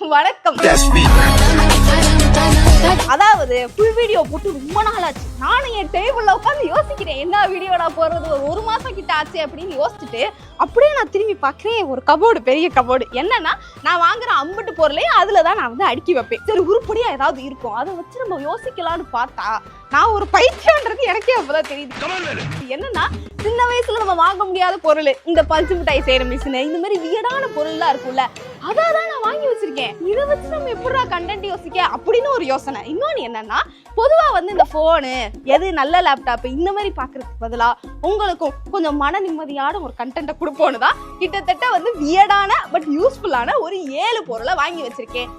வணக்கம். அதாவது full video போட்டு ரொம்ப நாள் ஆச்சு நானும் என் டேபிள்ல உட்காந்து யோசிக்கிறேன் என்ன வீடியோ நான் போடுறது? ஒரு ஒரு மாசம் கிட்ட ஆச்சு அப்படின்னு யோசிச்சுட்டு அப்படியே நான் திரும்பி பார்க்குறேன் ஒரு கபோர்டு பெரிய கபோர்டு என்னன்னா நான் வாங்குற அம்புட்டு பொருளையும் அதுல தான் நான் வந்து அடுக்கி வைப்பேன். சரி உருப்படியா ஏதாவது இருக்கும். அதை வச்சு நம்ம யோசிக்கலாம்னு பார்த்தா நான் ஒரு பைத்தியன்றது எனக்கே அப்பதான் தெரியுது. என்னன்னா சின்ன வயசுல நம்ம வாங்க முடியாத பொருள் இந்த பஞ்சு மிட்டாய் செய்யற மிஷின் இந்த மாதிரி வியடான பொருள்லாம் இருக்கும்ல அதான் தான் நான் வாங்கி வச்சிருக்கேன். இதை வச்சு நம்ம எப்படா கண்டென்ட் யோசிக்க அப்படின்னு ஒரு யோசனை. இன்னொன்னு என்னன்னா பொதுவா வந்து இந்த போனு எது நல்ல லேப்டாப் இந்த மாதிரி பாக்குறதுக்கு பதிலா உங்களுக்கும் கொஞ்சம் மன நிம்மதியான ஒரு கண்டென்ட்டை கொடுப்போன்னு தான் கிட்டத்தட்ட வந்து வியடான பட் யூஸ்ஃபுல்லான ஒரு ஏழு பொருளை வாங்கி வச்சிருக்கேன்.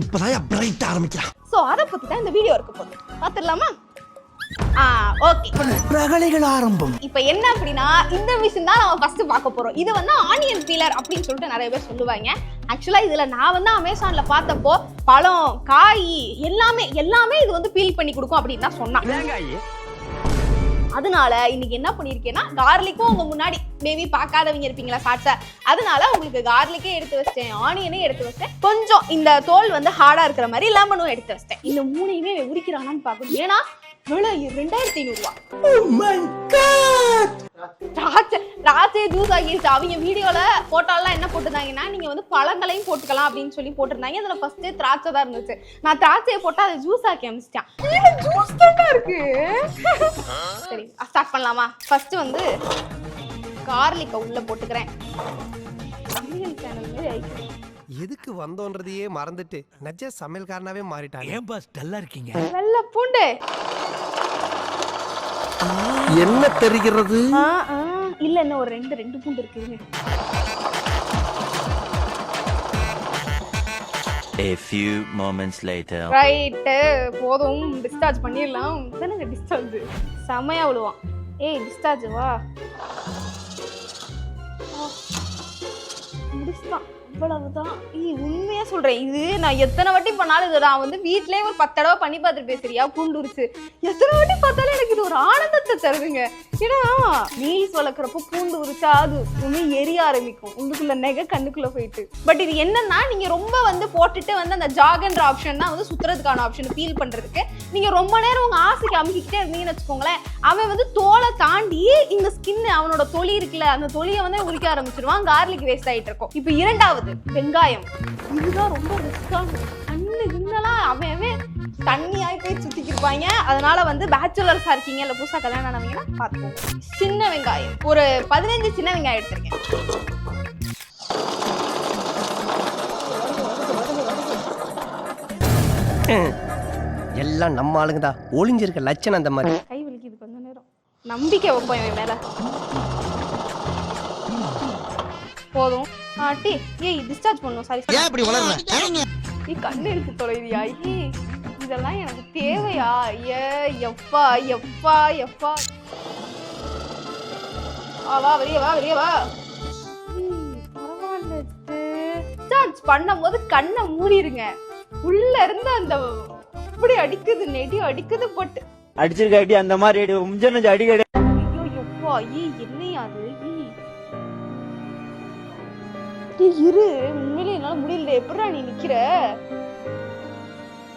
இப்பதான் பிரைட் ஆரம்பிக்கிறான். ஸோ அதை பத்தி தான் இந்த வீடியோ இருக்க போகுது. பார்த்துடலாமா? ஆ ஓகே பிரகலைகள் ஆரம்பம். இப்போ என்ன அப்படின்னா இந்த மிஷின் தான் நம்ம ஃபர்ஸ்ட் பார்க்க போறோம். இது வந்து ஆனியன் பீலர் அப்படின்னு சொல்லிட்டு நிறைய பேர் சொல்லுவாங்க. ஆக்சுவலா இதுல நான் வந்து அமேசான்ல பார்த்தப்போ பழம் காய் எல்லாமே எல்லாமே இது வந்து பீல் பண்ணி கொடுக்கும் அப்படின்னு தான் சொன்னான். அதனால இன்னைக்கு என்ன பண்ணியிருக்கேன்னா கார்லிக்கும் உங்க முன்னாடி மேபி பார்க்காதவங்க இருப்பீங்களா ஷார்ட்ஸா அதனால உங்களுக்கு கார்லிக்கே எடுத்து வச்சிட்டேன் ஆனியனே எடுத்து வச்சிட்டேன். கொஞ்சம் இந்த தோல் வந்து ஹார்டாக இருக்கிற மாதிரி லெமனும் எடுத்து வச்சிட்டேன். இந்த மூணையுமே உரிக்கிறானான்னு பார்க்கணும். ஏன்னா விலை ரெண்டாயிரத்தி ஐநூறுவா திராட்சை ஜூஸ் ஆகிருச்சு. அவங்க வீடியோல போட்டோலாம் என்ன போட்டிருந்தாங்கன்னா நீங்க வந்து பழங்களையும் போட்டுக்கலாம் அப்படின்னு சொல்லி போட்டிருந்தாங்க. அதுல ஃபர்ஸ்ட் திராட்சை தான் இருந்துச்சு. நான் திராட்சையை போட்டு அதை ஜூஸ் ஆக்கி அமைச்சிட்டேன். ஜூஸ் தான் இருக்கு? சரி ஸ்டார்ட் பண்ணலாமா? ஃபர்ஸ்ட் வந்து கார்லிக்கை உள்ள போட்டுக்கிறேன். எதுக்கு வந்தோன்றதையே மறந்துட்டு நஜ சமையல்காரனாவே மாறிட்டாங்க ஏன் பாஸ் டல்லா இருக்கீங்க? வெள்ளை பூண்டு. என்ன தெரிகிறது. இல்ல இன்னும் ஒரு ரெண்டு ரெண்டு பூண்டு இருக்குங்க A few moments later. Right போதும். டிஸ்சார்ஜ் பண்ணிடலாம். தானே டிஸ்சார்ஜ் செமையா விழுவான். ஏய் டிஸ்சார்ஜ் வா? ஆ. அவ்வளவுதான் இவ்வளவுதான் உண்மையா சொல்றேன். இது நான் எத்தனை வாட்டி பண்ணாலும் இது நான் வந்து வீட்லயே ஒரு பத்து தடவை பண்ணி பார்த்துட்டு பேசுறியா? பூண்டு எத்தனை வாட்டி பார்த்தாலும் எனக்கு இது ஒரு ஆனந்தத்தை தருதுங்க. ஏன்னா மீல்ஸ் வளர்க்குறப்போ பூண்டு உரிச்சா அது உண்மை எரிய ஆரம்பிக்கும். உங்களுக்குள்ள நெகை கண்ணுக்குள்ள போயிட்டு. பட் இது என்னன்னா நீங்க ரொம்ப வந்து போட்டுட்டு வந்து அந்த ஜாகன்ற ஆப்ஷன் தான் வந்து சுத்துறதுக்கான ஆப்ஷன் ஃபீல் பண்றதுக்கு. நீங்க ரொம்ப நேரம் உங்க ஆசைக்கு அமுக்கிக்கிட்டே இருந்தீங்கன்னு வச்சுக்கோங்களேன் அவன் வந்து தோலை தாண்டி இந்த ஸ்கின் அவனோட தொலி இருக்குல்ல அந்த தொலியை வந்து உரிக்க ஆரம்பிச்சிருவான். கார்லிக் வேஸ்ட் ஆயிட்டு இருக்கும். இப்போ இரண்டாவது வெங்காயம். இதுதான் ரொம்ப ரிஸ்கான கண்ணு கிண்ணலாம் அவன் அவன் தண்ணி ஆகி போய் சுத்திக்கிருப்பாங்க அதனால வந்து பேச்சுலர்ஸா இருக்கீங்க. இல்ல புதுசா கல்யாணம் ஆனவங்கன்னா பாத்துக்கோங்க சின்ன வெங்காயம். ஒரு பதினஞ்சு சின்ன வெங்காயம் எடுத்திருக்கேன். எல்லாம் நம்ம ஆளுங்க தான் ஒளிஞ்சிருக்க லட்சணம் அந்த மாதிரி. கை வலிக்குது கொஞ்ச நேரம். நம்பிக்கை வைப்போம் இவன் மேல. போதும். ஆட்டி ஏய் டிஸ்சார்ஜ் பண்ணும் சாரி ஏன் இப்படி வளர்ற? நீ கண்ணு எடுத்து தொலைவியா ஏய் இதெல்லாம் எனக்கு தேவையா? ஏ எப்பா எப்பா எப்பா வா வா வெளிய வா வெளிய வா. பரவாயில்ல டிஸ்சார்ஜ் பண்ணும்போது கண்ணை மூடிருங்க. உள்ள இருந்து அந்த அப்படி அடிக்குது நெடி அடிக்குது பட்டு. அடிச்சிருக்காட்டி அந்த மாதிரி அடி முஞ்சனஞ்சு அடி கிடையாது ஐயோ எப்பா ஏய் என்னையா அது? இரு உண்மையிலே என்னால முடியல எப்படா நீ நிக்கிற?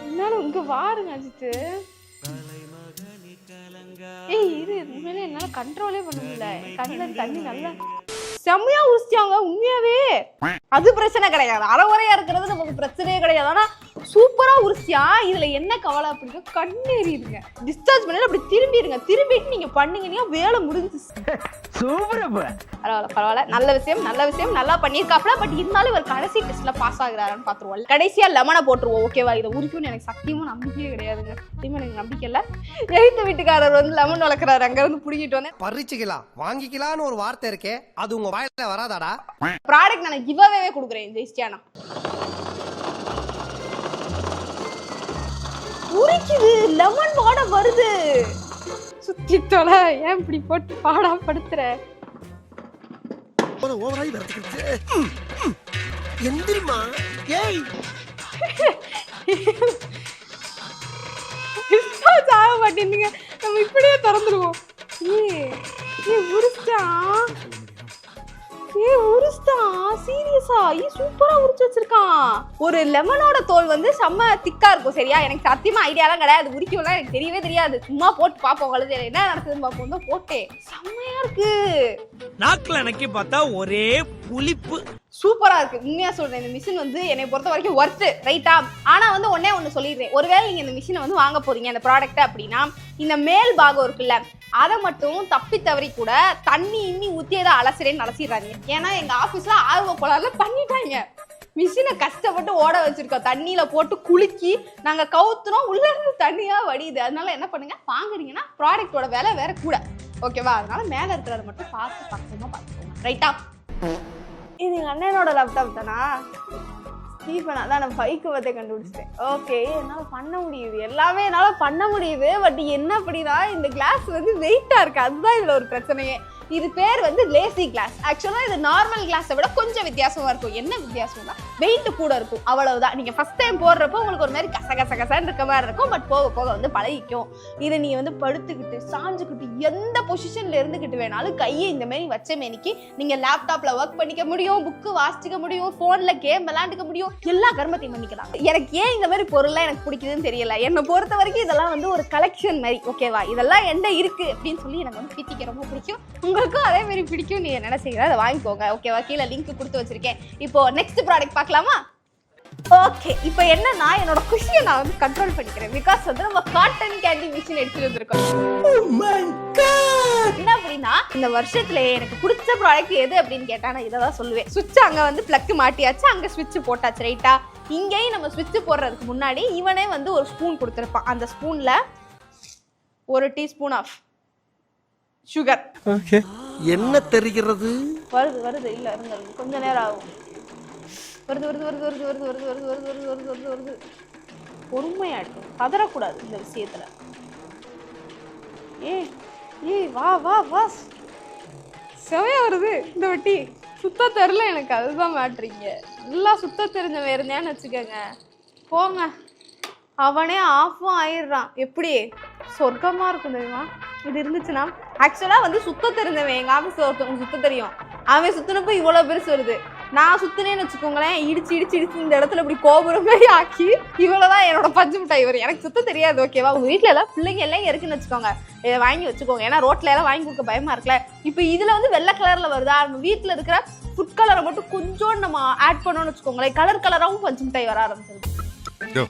என்னால இங்க வாருங்க அஜித்து ஏய் இரு. உண்மையிலே என்னால கண்ட்ரோலே பண்ண முடியல. என் கண்ணுல தண்ணி நல்லா செம்மையா உசிச்சாங்க உண்மையாவே. அது பிரச்சனை கிடையாது. அறகுறையா இருக்கிறது நமக்கு பிரச்சனையே கிடையாது. ஆனா சூப்பரா உரிச்சியா? இதுல என்ன கவலை அப்படின்னா கண்ணு டிஸ்சார்ஜ் பண்ணல அப்படி திரும்பிடுங்க. திரும்பிட்டு நீங்க பண்ணீங்கன்னா வேலை முடிஞ்சு பரவாயில்ல பரவாயில்ல. நல்ல விஷயம் நல்ல விஷயம். நல்லா பண்ணியிருக்காப்ல பட் இருந்தாலும் இவர் கடைசி டெஸ்ட்ல பாஸ் ஆகுறாருன்னு பாத்துருவோம் கடைசியா லெமனை போட்டுருவோம் ஓகேவா இதை உரிக்கும்னு எனக்கு சத்தியமா நம்பிக்கையே கிடையாதுங்க. சத்தியமா எனக்கு நம்பிக்கை இல்ல. எழுத்து வீட்டுக்காரர் வந்து லெமன் வளர்க்குறாரு. அங்க இருந்து புடிக்கிட்டு வந்தேன் பறிச்சுக்கலாம். வாங்கிக்கலாம்னு ஒரு வார்த்தை இருக்கே. அது உங்க வாயில வராதாடா? ப்ராடக்ட் நான் கிவ்அவே கொடுக்குறேன் ஜெயிஸ்டியானா உரிக்குது. லெமன் வாட வருது. சுத்தி தொலை ஏன் இப்படி போட்டு பாடா படுத்துற? ஓவராய் வரதுக்கு எந்திரிமா ஏய். டிஸ்சார்ஜ் ஆக மாட்டேங்குங்க நம்ம இப்படியே திறந்துருவோம். ஏ ஏ உரிச்சான் ஏ சீரியஸா? ஏ சூப்பரா உரிச்சு வச்சிருக்கான். ஒரு லெமனோட தோல் வந்து செம்ம திக்கா இருக்கும் சரியா? எனக்கு சத்தியமா ஐடியாலாம் கிடையாது. உரிக்கும்லாம் எனக்கு தெரியவே தெரியாது. சும்மா போட்டு பார்ப்போம் கழுது என்ன நடக்குதுன்னு பார்ப்போம். தான் போட்டேன். செம்மையா இருக்கு. நாக்குல அணைக்கி பார்த்தா ஒரே புளிப்பு. சூப்பராக இருக்கு. உண்மையாக சொல்கிறேன் இந்த மிஷின் வந்து என்னை பொறுத்த வரைக்கும் ஒர்த்து ரைட்டா ஆனால் வந்து ஒன்றே ஒன்று சொல்லிடுறேன். ஒருவேளை நீங்கள் இந்த மிஷினை வந்து வாங்க போகிறீங்க அந்த ப்ராடக்ட்டை அப்படின்னா இந்த மேல் பாகம் இருக்குல்ல அதை மட்டும் தப்பி தவறி கூட தண்ணி இன்னி ஊற்றி ஏதோ அலசுறேன்னு அலசிடுறாங்க ஏன்னா எங்கள் ஆஃபீஸில் ஆர்வ கோளாறுல பண்ணிட்டாங்க. மிஷினை கஷ்டப்பட்டு ஓட வச்சுருக்கோம். தண்ணியில் போட்டு குலுக்கி நாங்கள் கவுத்துறோம். உள்ளேருந்து தண்ணியாக வடியுது. அதனால என்ன பண்ணுங்கள் வாங்குறீங்கன்னா ப்ராடக்ட்டோட விலை வேற கூட. ஓகேவா அதனால மேலே இருக்கிறத மட்டும் பார்த்து பக்கமா பார்த்துக்கோங்க. ரைட்டா இது எங்கள் அண்ணனோட லேப்டாப் தானா? ஸ்டீஃபன் அதான் நான் பைக்கு பற்றி கண்டுபிடிச்சிட்டேன். ஓகே என்னால் பண்ண முடியுது. எல்லாமே என்னால் பண்ண முடியுது பட் என்ன அப்படின்னா இந்த கிளாஸ் வந்து வெயிட்டாக இருக்குது அதுதான் இதில் ஒரு பிரச்சனையே. இது பேர் வந்து லேசி கிளாஸ் ஆக்சுவலாக இது நார்மல் கிளாஸை விட கொஞ்சம் வித்தியாசமாக இருக்கும். என்ன வித்தியாசம்னா வெயிட் கூட இருக்கும். அவ்வளவுதான். நீங்கள் ஃபஸ்ட் டைம் போடுறப்போ உங்களுக்கு ஒரு மாதிரி கச கச கசன்னு இருக்க மாதிரி இருக்கும். பட் போக போக வந்து பழகிக்கும். இதை நீ வந்து படுத்துக்கிட்டு சாஞ்சுக்கிட்டு எந்த பொசிஷனில் இருந்துக்கிட்டு வேணாலும் கையை இந்த மாதிரி வச்ச மேனிக்கு நீங்கள் லேப்டாப்பில் ஒர்க் பண்ணிக்க முடியும் புக்கு வாசிக்க முடியும் ஃபோனில் கேம் விளாண்டுக்க முடியும். எல்லா கர்மத்தையும் பண்ணிக்கலாம். எனக்கு ஏன் இந்த மாதிரி பொருள்லாம் எனக்கு பிடிக்குதுன்னு தெரியல. என்னை பொறுத்த வரைக்கும் இதெல்லாம் வந்து ஒரு கலெக்ஷன் மாதிரி. ஓகேவா இதெல்லாம் என்ன இருக்குது அப்படின்னு சொல்லி எனக்கு வந்து பிடிக்க ரொம்ப பிடிக்கும். உங்களுக்கும் அதே மாதிரி பிடிக்கும். நீங்க நினைச்சீங்கன்னா அதை வாங்கிக்கோங்க. ஓகேவா கீழே லிங்க் கொடுத்து வச்சிருக்கேன். இப்போ நெக்ஸ்ட் ப்ராடக்ட் பார்க்கலாமா? ஓகே இப்போ என்னன்னா என்னோட குஷியை நான் வந்து கண்ட்ரோல் பண்ணிக்கிறேன். பிகாஸ் வந்து நம்ம காட்டன் கேண்டி மிஷின் எடுத்துட்டு வந்திருக்கோம். என்ன அப்படின்னா இந்த வருஷத்துல எனக்கு பிடிச்ச ப்ராடக்ட் எது அப்படின்னு கேட்டா நான் இதை தான் சொல்லுவேன். சுவிட்ச் அங்க வந்து பிளக் மாட்டியாச்சு. அங்க சுவிட்ச் போட்டாச்சு ரைட்டா இங்கேயும் நம்ம சுவிட்ச் போடுறதுக்கு முன்னாடி இவனே வந்து ஒரு ஸ்பூன் கொடுத்துருப்பான். அந்த ஸ்பூன்ல ஒரு டீஸ்பூன் ஆஃப் சுகர் என்ன தெரிகிறது வருது வருது இல்ல இருங்க. கொஞ்ச நேரம் ஆகும் வருது வருது வருது வருது வருது வருது வருது வருது வருது வருது வருது வருது பொறுமையா இருக்கும் பதறக்கூடாது இந்த விஷயத்துல ஏய் ஏய் வா வா வா செமையா வருது இந்த வட்டி சுத்த தெரில எனக்கு அதுதான் மாட்டுறீங்க நல்லா சுத்த தெரிஞ்சவன் இருந்தேன்னு வச்சுக்கோங்க போங்க அவனே ஆஃபும் ஆயிடுறான் எப்படி சொர்க்கமா இருக்கும் தெரியுமா இது இருந்துச்சுன்னா ஆக்சுவலா வந்து சுத்த தெரிஞ்சவன். எங்க ஆஃபீஸ்ல ஒருத்தவங்க சுத்த தெரியும். அவன் சுத்தினப்போ இவ்வளவு பெருசு வருது. நான் சுத்தினேன்னு வச்சுக்கோங்களேன் இடிச்சு இடிச்சு இடிச்சு இந்த இடத்துல இப்படி கோபுரம் மாதிரி ஆக்கி இவ்வளவுதான் என்னோட பஞ்சு மிட்டாய் வரும் எனக்கு சுத்த தெரியாது ஓகேவா உங்க வீட்ல எல்லாம் பிள்ளைங்க எல்லாம் இருக்குன்னு வச்சுக்கோங்க. இதை வாங்கி வச்சுக்கோங்க. ஏன்னா ரோட்ல எல்லாம் வாங்கி கொடுக்க பயமா இருக்குல்ல. இப்போ இதுல வந்து வெள்ளை கலர்ல வருதா? நம்ம வீட்ல இருக்கிற ஃபுட் கலரை மட்டும் கொஞ்சோண்டு நம்ம ஆட் பண்ணோம்னு வச்சுக்கோங்களேன். கலர் கலராகவும் பஞ்சு மிட்டாய் வர ஆரம்பிச்சிருது. யோ,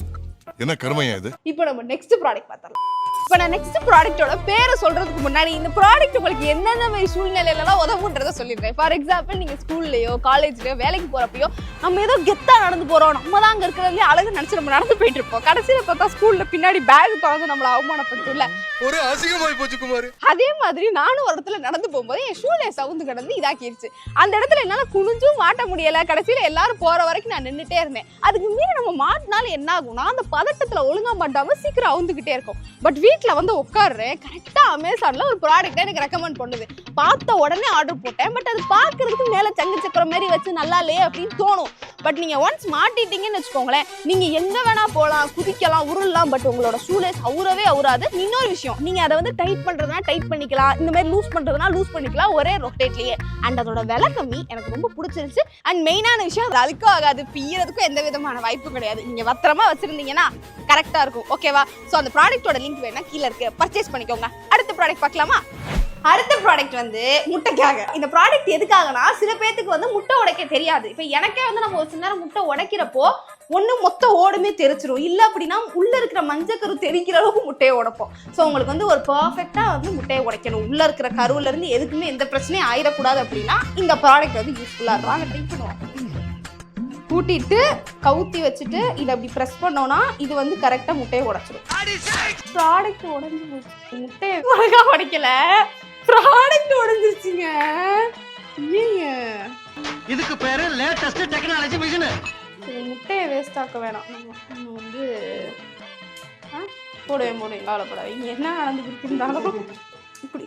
என்ன கருமையா இது? இப்போ நம்ம நெக்ஸ்ட் ப்ராடக்ட் பார்த்தலாம் இப்போ நான் நெக்ஸ்ட் ப்ராடக்ட்டோட பேரை சொல்றதுக்கு முன்னாடி இந்த ப்ராடக்ட் உங்களுக்கு எந்தெந்த மாதிரி சூழ்நிலையிலலாம் உதவுன்றத சொல்லிடுறேன். ஃபார் எக்ஸாம்பிள் நீங்க ஸ்கூல்லையோ காலேஜ்லயோ வேலைக்கு போறப்பயோ நம்ம ஏதோ கெத்தா நடந்து போறோம். நம்ம தான் அங்க இருக்கிறதுலே அழகு நினைச்சு நம்ம நடந்து போயிட்டு இருப்போம். கடைசியில பார்த்தா ஸ்கூல்ல பின்னாடி பேக் திறந்து நம்மள அவமானப்படுத்தும்ல. ஒரு அசிங்கமாய் போச்சு குமார். அதே மாதிரி நானும் ஒரு இடத்துல நடந்து போகும்போது என் ஷூலே சவுந்து கிடந்து இதாக்கிருச்சு. அந்த இடத்துல என்னால குனிஞ்சும் மாட்ட முடியல. கடைசியில எல்லாரும் போற வரைக்கும் நான் நின்றுட்டே இருந்தேன். அதுக்கு மீறி நம்ம மாட்டினாலும் என்ன ஆகும்னா அந்த பதட்டத்துல ஒழுங்கா மாட்டாம சீக்கிரம் அவுந்துகிட்டே இருக்கும். பட் வீட்டில் வந்து உட்காடுறேன் கரெக்டாக அமேசானில் ஒரு ப்ராடக்ட்டை எனக்கு ரெக்கமெண்ட் பண்ணுது. பார்த்த உடனே ஆர்டர் போட்டேன். பட் அது பார்க்குறதுக்கு மேலே சங்கு சக்கரம் மாதிரி வச்சு நல்லா இல்லையே அப்படின்னு தோணும். பட் நீங்கள் ஒன்ஸ் மாட்டிட்டீங்கன்னு வச்சுக்கோங்களேன் நீங்கள் எங்கே வேணால் போகலாம் குதிக்கலாம் உருளலாம் பட் உங்களோட ஷூலேஸ் அவுறவே அவுறாது. இன்னொரு விஷயம் நீங்கள் அதை வந்து டைட் பண்ணுறதுனா டைட் பண்ணிக்கலாம். இந்த மாதிரி லூஸ் பண்ணுறதுனா லூஸ் பண்ணிக்கலாம். ஒரே ரொட்டேட்லேயே அண்ட் அதோட விலை கம்மி. எனக்கு ரொம்ப பிடிச்சிருந்துச்சு. அண்ட் மெயினான விஷயம் அது அழுக்கும் ஆகாது. பியறதுக்கும் எந்த விதமான வாய்ப்பும் கிடையாது. நீங்கள் பத்திரமா வச்சுருந்தீங்கன்னா கரெக்டாக இருக்கும். ஓகேவா ஸோ அந்த ப்ராடக்ட்டோட லிங்க் கீழே இருக்கு. பர்ச்சேஸ் பண்ணிக்கோங்க. அடுத்த ப்ராடக்ட் பார்க்கலாமா? அடுத்த ப்ராடக்ட் வந்து முட்டைக்காக. இந்த ப்ராடக்ட் எதுக்காகனா சில பேர்த்துக்கு வந்து முட்டை உடைக்க தெரியாது. இப்போ எனக்கே வந்து நம்ம ஒரு சில நேரம் முட்டை உடைக்கிறப்போ ஒன்று மொத்த ஓடுமே தெரிச்சிரும். இல்லை அப்படின்னா உள்ளே இருக்கிற மஞ்சக்கரு தெரிக்கிற அளவுக்கு முட்டையை உடைப்போம். ஸோ உங்களுக்கு வந்து ஒரு பர்ஃபெக்டாக வந்து முட்டையை உடைக்கணும். உள்ள இருக்கிற கருவுல இருந்து எதுக்குமே எந்த பிரச்சனையும் ஆயிடக்கூடாது அப்படின்னா இந்த ப்ராடக்ட் வந்து யூஸ்ஃபுல்லாக இருக்கும். வாங்க ட்ரை பண்ணுவோம். கூட்டிட்டு கவுத்தி வச்சுட்டு இதை அப்படி ப்ரெஸ் பண்ணோம்னா இது வந்து கரெக்டாக முட்டையை உடைச்சிடும் ப்ராடக்ட் உடைஞ்சு போச்சு. முட்டையை ஒழுங்கா உடைக்கல. ப்ராடக்ட் உடைஞ்சிருச்சுங்க. ஏங்க இதுக்கு பேரு லேட்டஸ்ட் டெக்னாலஜி மிஷின் முட்டையை வேஸ்ட் ஆக்க வேணாம். நம்ம வந்து போடுவேன் போடுவேன் கவலைப்படாதீங்க. என்ன நடந்துக்கிட்டு இருந்தாலும்.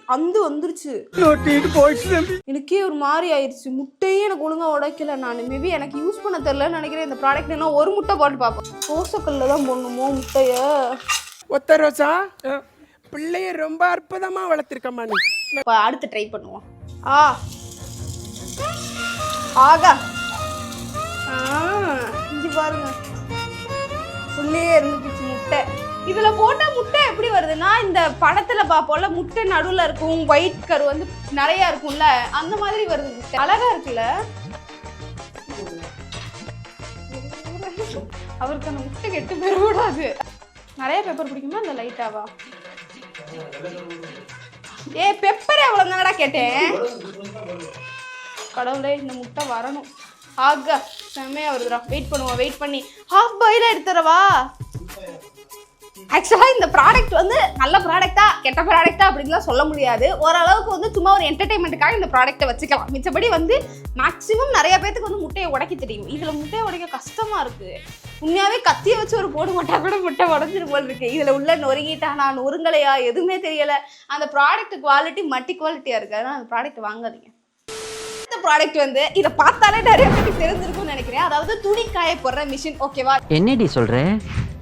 அந்து வந்துருச்சு. எனக்கே ஒரு மாதிரி ஆயிடுச்சு முட்டையே எனக்கு ஒழுங்கா உடைக்கல நான். மேபி எனக்கு யூஸ் பண்ண தெரியலன்னு நினைக்கிறேன். இந்த ப்ராடக்ட் என்ன ஒரு முட்டை போட்டு பார்ப்போம். தோசைக்கல்ல தான் போடணுமோ முட்டைய? ஒத்த ரோசா பிள்ளைய ரொம்ப அற்புதமா வளர்த்திருக்கம்மா நீ. அடுத்து ட்ரை பண்ணுவோம். ஆ. ஆகா. ஆ, இங்க பாருங்க. உள்ளே இருந்துச்சு முட்டை. இதுல போட்ட முட்டை எப்படி வருதுன்னா இந்த படத்துல பாப்போம்ல முட்டை நடுவுல இருக்கும் ஒயிட் கரு வந்து நிறைய இருக்கும்ல அந்த மாதிரி வருது முட்டை. அழகா இருக்குல்ல? அவருக்கு அந்த முட்டை கெட்டு போயிடக்கூடாது. நிறைய பேப்பர் பிடிக்குமா? அந்த லைட்டாவா ஏ பெப்பர் எவ்வளவு தானடா கேட்டேன்? கடவுளே இந்த முட்டை வரணும். ஆக செம்மையா வருதுடா. வெயிட் பண்ணுவோம் வெயிட் பண்ணி. ஹாஃப் பாயில எடுத்துறவா ஆக்சுவலாக இந்த ப்ராடக்ட் வந்து நல்ல ப்ராடக்டா கெட்ட ப்ராடக்டா அப்படின்லாம் சொல்ல முடியாது. ஓரளவுக்கு வந்து சும்மா ஒரு என்டர்டைன்மெண்ட்டுக்காக இந்த ப்ராடக்ட்டை வச்சுக்கலாம். மிச்சபடி வந்து மேக்ஸிமம் நிறைய பேத்துக்கு வந்து முட்டையை உடைக்க தெரியும். இதில் முட்டையை உடைக்க கஷ்டமா இருக்கு. உண்மையாவே கத்தியை வச்சு ஒரு போடு மாட்டால் கூட முட்டை உடஞ்சிரு போல் இருக்கு. இதில் உள்ள நொறுங்கிட்டானா நொறுங்கலையா எதுவுமே தெரியலை. அந்த ப்ராடக்ட் குவாலிட்டி மட்டி குவாலிட்டியாக இருக்குது அதனால் அந்த ப்ராடக்ட் வாங்காதீங்க. இந்த ப்ராடக்ட் வந்து இதை பார்த்தாலே நிறைய பேருக்கு தெரிஞ்சிருக்கும்னு நினைக்கிறேன். அதாவது துணி காய போடுற மிஷின் ஓகேவா என்னடி சொல்ற?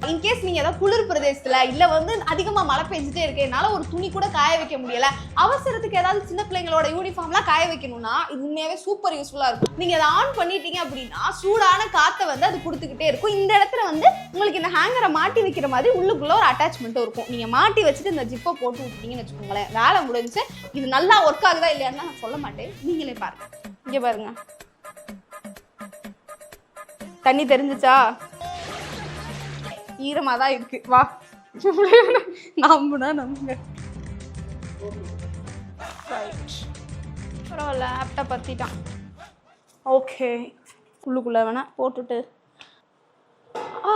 இன்கேஸ் நீங்க ஏதாவது குளிர் பிரதேசத்துல இல்ல வந்து அதிகமா மழை பெஞ்சிட்டே இருக்கு என்னால ஒரு துணி கூட காய வைக்க முடியல அவசரத்துக்கு ஏதாவது சின்ன பிள்ளைங்களோட யூனிஃபார்ம்லாம் காய வைக்கணும்னா இது உண்மையாவே சூப்பர் யூஸ்ஃபுல்லா இருக்கும். நீங்க அதை ஆன் பண்ணிட்டீங்க அப்படின்னா சூடான காத்தை வந்து அது கொடுத்துக்கிட்டே இருக்கும். இந்த இடத்துல வந்து உங்களுக்கு இந்த ஹேங்கரை மாட்டி வைக்கிற மாதிரி உள்ளுக்குள்ள ஒரு அட்டாச்மெண்ட்டும் இருக்கும். நீங்க மாட்டி வச்சுட்டு இந்த ஜிப்பை போட்டு விட்டீங்கன்னு வச்சுக்கோங்களேன் வேலை முடிஞ்சு இது நல்லா ஒர்க் ஆகுதா இல்லையான்னு நான் சொல்ல மாட்டேன். நீங்களே பாருங்க. இங்க பாருங்க. தண்ணி தெரிஞ்சிச்சா? ஈரமா தான் இருக்கு. வா. நம்புனா நம்புங்க. பரவாயில்ல லேப்டாப் பற்றிட்டான் ஓகே உள்ளுக்குள்ள வேணா போட்டுட்டு. ஆ.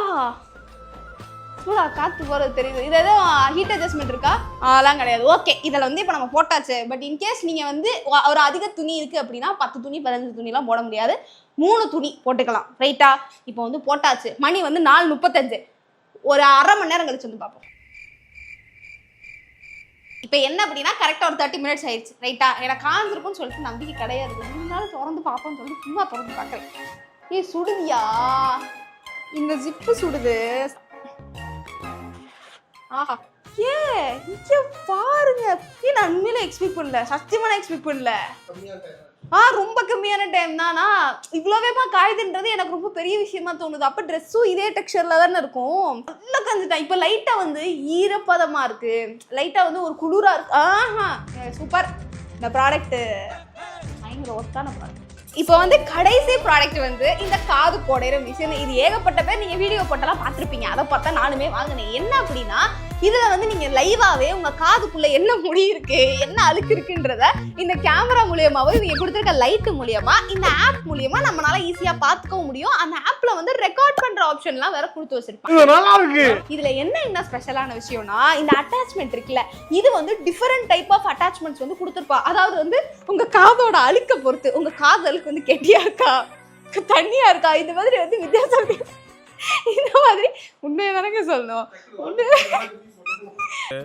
சூடா காற்று போகிறது தெரியுது. இது எதுவும் ஹீட் அட்ஜஸ்ட்மெண்ட் இருக்கா? அதெல்லாம் கிடையாது. ஓகே இதில் வந்து இப்போ நம்ம போட்டாச்சு. பட் இன்கேஸ் நீங்கள் வந்து ஒரு அதிக துணி இருக்குது அப்படின்னா பத்து துணி பதினஞ்சு துணிலாம் போட முடியாது. மூணு துணி போட்டுக்கலாம். ரைட்டா இப்போ வந்து போட்டாச்சு. மணி வந்து நாலு முப்பத்தஞ்சு. ஒரு அரை மணி நேரம் கழிச்சு வந்து பார்ப்போம். இப்போ என்ன அப்படின்னா கரெக்டாக ஒரு தேர்ட்டி மினிட்ஸ் ஆயிடுச்சு. ரைட்டா எனக்கு காஞ்சிருக்கும்னு சொல்லிட்டு நம்பிக்கை கிடையாது. இருந்தாலும் திறந்து பார்ப்போம்னு சொல்லிட்டு சும்மா திறந்து பார்க்குறேன். ஏய் சுடுதியா? இந்த ஜிப்பு சுடுது. ஆஹா. ஏ இங்கே பாருங்க. ஏ நான் உண்மையில எக்ஸ்பெக்ட் பண்ணல. சத்தியமான எக்ஸ்பெக்ட் பண்ணல. ஆ ரொம்ப கம்மியான டைம் தானா? இவ்வளோவேப்பா காயுதுன்றது எனக்கு ரொம்ப பெரிய விஷயமா தோணுது. அப்போ ட்ரெஸ்ஸும் இதே டெக்ஸ்டர்ல தானே இருக்கும். நல்லா கஞ்சிட்டேன் இப்போ லைட்டாக வந்து ஈரப்பதமா இருக்கு. லைட்டாக வந்து ஒரு குளிரா இருக்கு. ஆஹா சூப்பர் இந்த ப்ராடக்ட் பயங்கர ஒர்த்தான ப்ராடக்ட் இப்போ வந்து கடைசி ப்ராடக்ட் வந்து இந்த காது போடையிற மிஷின் இது ஏகப்பட்ட பேர் நீங்கள் வீடியோ போட்டெல்லாம் பார்த்துருப்பீங்க. அதை பார்த்தா நானுமே வாங்கினேன். என்ன அப்படின்னா இதுல வந்து நீங்க லைவாவே உங்க காதுக்குள்ள என்ன முடி இருக்கு என்ன அழுக்கு இருக்குன்றத இந்த கேமரா மூலியமாவோ இவங்க கொடுத்துருக்க லைட் மூலியமா இந்த ஆப் மூலியமா நம்மளால ஈஸியா பார்த்துக்கவும் முடியும். அந்த ஆப்ல வந்து ரெக்கார்ட் பண்ற ஆப்ஷன்லாம் வேற கொடுத்து வச்சிருப்பாங்க. இதுல என்ன என்ன ஸ்பெஷலான விஷயம்னா இந்த அட்டாச்மெண்ட் இருக்குல்ல இது வந்து டிஃபரெண்ட் டைப் ஆஃப் அட்டாச்மெண்ட்ஸ் வந்து கொடுத்துருப்பா. அதாவது வந்து உங்க காதோட அழுக்க பொறுத்து உங்க காது அழுக்கு வந்து கெட்டியா இருக்கா தண்ணியா இருக்கா இந்த மாதிரி வந்து வித்தியாசம் வித்தியாசம் இந்த மாதிரி உண்மையை தானங்க சொல்லணும். உண்மை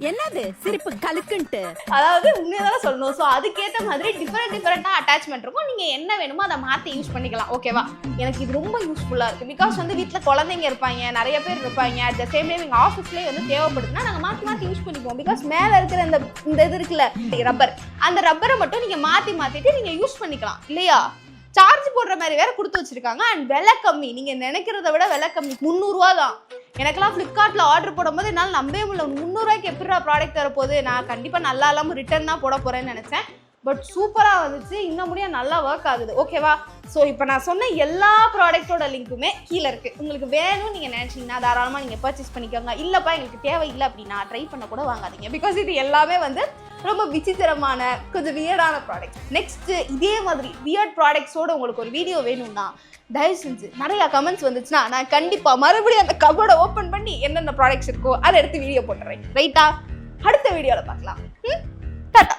என்னது? சிரிப்பு கலுக்குன்ட்டு. அதாவது உண்மையதான சொல்லணும். ஸோ அதுக்கேற்ற மாதிரி டிஃப்ரெண்ட் டிஃப்ரெண்ட்டாக அட்டாச்மெண்ட் இருக்கும். நீங்கள் என்ன வேணுமோ அதை மாற்றி யூஸ் பண்ணிக்கலாம். ஓகேவா எனக்கு இது ரொம்ப யூஸ்ஃபுல்லாக இருக்குது பிகாஸ் வந்து வீட்டில் குழந்தைங்க இருப்பாங்க நிறைய பேர் இருப்பாங்க. அட் த சேம் டைம் எங்கள் ஆஃபீஸ்லேயே வந்து தேவைப்படுதுன்னா நாங்கள் மாற்றி மாற்றி யூஸ் பண்ணிக்குவோம். பிகாஸ் மேலே இருக்கிற இந்த இந்த இது இருக்குல்ல ரப்பர். அந்த ரப்பரை மட்டும் நீங்கள் மாற்றி மாற்றிட்டு நீங்கள் யூஸ் பண்ணிக்கலாம். இல்லையா? சார்ஜ் போடுற மாதிரி வேற கொடுத்து வச்சிருக்காங்க. அண்ட் விலை கம்மி. நீங்க நினைக்கிறத விட விலை கம்மி. முந்நூறுரூவா தான். எனக்கெல்லாம் ஃப்ளிப்கார்ட்ல ஆர்டர் போடும்போது என்னால் நம்பவே முடியல. முந்நூறுரூவாய்க்கு எப்படிடா ப்ராடக்ட் தரப்போகுது? நான் கண்டிப்பாக நல்லா இல்லாமல் ரிட்டர்ன் தான் போட போகிறேன்னு நினைச்சேன். பட் சூப்பராக வந்துச்சு. இந்த முடியும் நல்லா ஒர்க் ஆகுது. ஓகேவா ஸோ இப்போ நான் சொன்ன எல்லா ப்ராடக்ட்டோட லிங்க்குமே கீழே இருக்குது உங்களுக்கு வேணும்னு நீங்கள் நினச்சிங்கன்னா தாராளமாக நீங்கள் பர்ச்சேஸ் பண்ணிக்கோங்க. இல்லைப்பா எங்களுக்கு தேவை இல்லை அப்படின்னா ட்ரை பண்ண கூட வாங்காதீங்க. பிகாஸ் இது எல்லாமே வந்து ரொம்ப விசித்திரமான கொஞ்சம் வியர்டான ப்ராடக்ட் நெக்ஸ்ட் இதே மாதிரி வியர்ட் ப்ராடக்ட்ஸோட உங்களுக்கு ஒரு வீடியோ வேணும்னா தயவு செஞ்சு நிறைய கமெண்ட்ஸ் வந்துச்சுன்னா நான் கண்டிப்பா மறுபடியும் அந்த கபோர்டை ஓப்பன் பண்ணி என்னென்ன ப்ராடக்ட்ஸ் இருக்கோ அதை எடுத்து வீடியோ போட்டுறேன். ரைட்டா அடுத்த வீடியோவில் பார்க்கலாம். ம்? டாட்டா.